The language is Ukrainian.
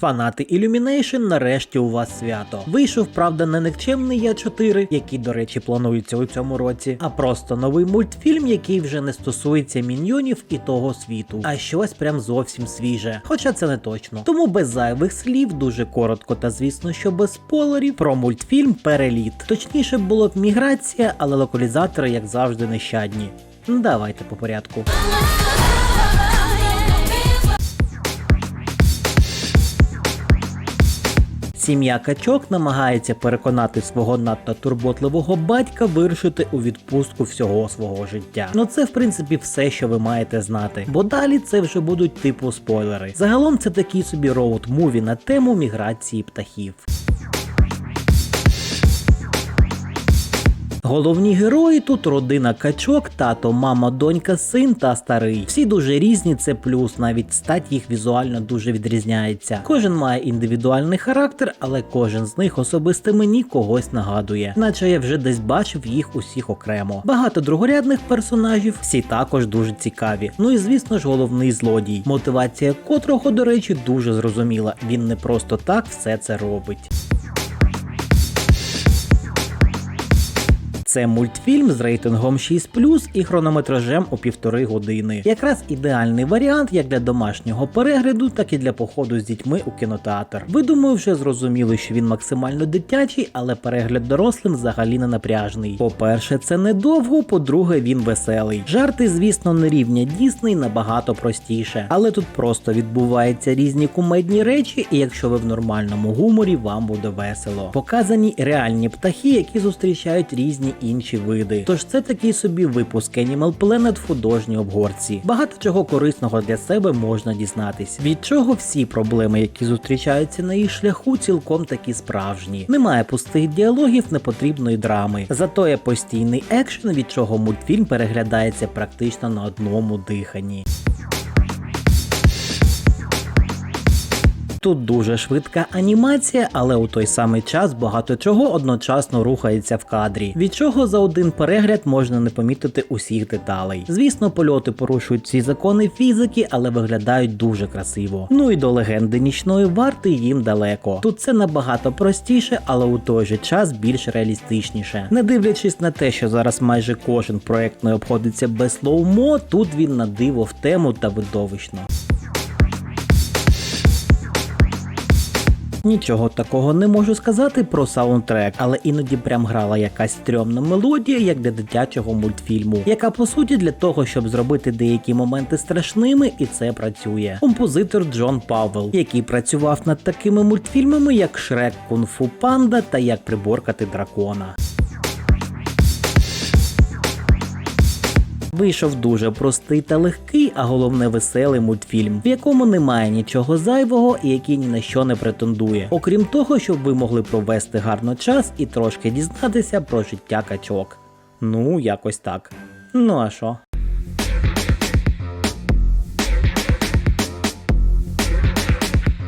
Фанати Illumination, нарешті у вас свято. Вийшов, правда, не никчемний Я 4, який, до речі, планується у цьому році, а просто новий мультфільм, який вже не стосується міньйонів і того світу, а щось прям зовсім свіже. Хоча це не точно. Тому без зайвих слів, дуже коротко та звісно, що без спойлерів, про мультфільм Переліт. Точніше було б міграція, але локалізатори, як завжди, нещадні. Давайте по порядку. Сім'я качок намагається переконати свого надто турботливого батька вирушити у відпустку всього свого життя. Ну це в принципі все, що ви маєте знати, бо далі це вже будуть типу спойлери. Загалом це такий собі роуд-муві на тему міграції птахів. Головні герої тут родина качок, тато, мама, донька, син та старий. Всі дуже різні, це плюс, навіть стать їх візуально дуже відрізняється. Кожен має індивідуальний характер, але кожен з них особисто мені когось нагадує, наче я вже десь бачив їх усіх окремо. Багато другорядних персонажів, всі також дуже цікаві. Ну і звісно ж, головний злодій, мотивація котрого, до речі, дуже зрозуміла. Він не просто так все це робить. Це мультфільм з рейтингом 6 і хронометражем у півтори години. Якраз ідеальний варіант як для домашнього перегляду, так і для походу з дітьми у кінотеатр. Ви думаю, вже зрозуміли, що він максимально дитячий, але перегляд дорослим взагалі не напряжний. По-перше, це недовго, по-друге, він веселий. Жарти, звісно, не рівня Дісней набагато простіше, але тут просто відбуваються різні кумедні речі, і якщо ви в нормальному гуморі, вам буде весело. Показані реальні птахи, які зустрічають різні інші види. Тож це такий собі випуск Animal Planet в художній обгорці. Багато чого корисного для себе можна дізнатись, від чого всі проблеми, які зустрічаються на їх шляху, цілком такі справжні. Немає пустих діалогів, непотрібної драми. Зато є постійний екшен, від чого мультфільм переглядається практично на одному диханні. Тут дуже швидка анімація, але у той самий час багато чого одночасно рухається в кадрі, від чого за один перегляд можна не помітити усіх деталей. Звісно, польоти порушують всі закони фізики, але виглядають дуже красиво. Ну і до легенди нічної варти їм далеко. Тут це набагато простіше, але у той же час більш реалістичніше. Не дивлячись на те, що зараз майже кожен проект не обходиться без слоумо, тут він на диво в тему та видовищно. Нічого такого не можу сказати про саундтрек, але іноді прям грала якась стрьомна мелодія, як для дитячого мультфільму, яка по суті для того, щоб зробити деякі моменти страшними, і це працює. Композитор Джон Павел, який працював над такими мультфільмами, як Шрек Кунг-фу Панда та Як приборкати дракона. Вийшов дуже простий та легкий, а головне веселий мультфільм, в якому немає нічого зайвого і який ні на що не претендує, окрім того, щоб ви могли провести гарно час і трошки дізнатися про життя качок. Ну, якось так. Ну а що?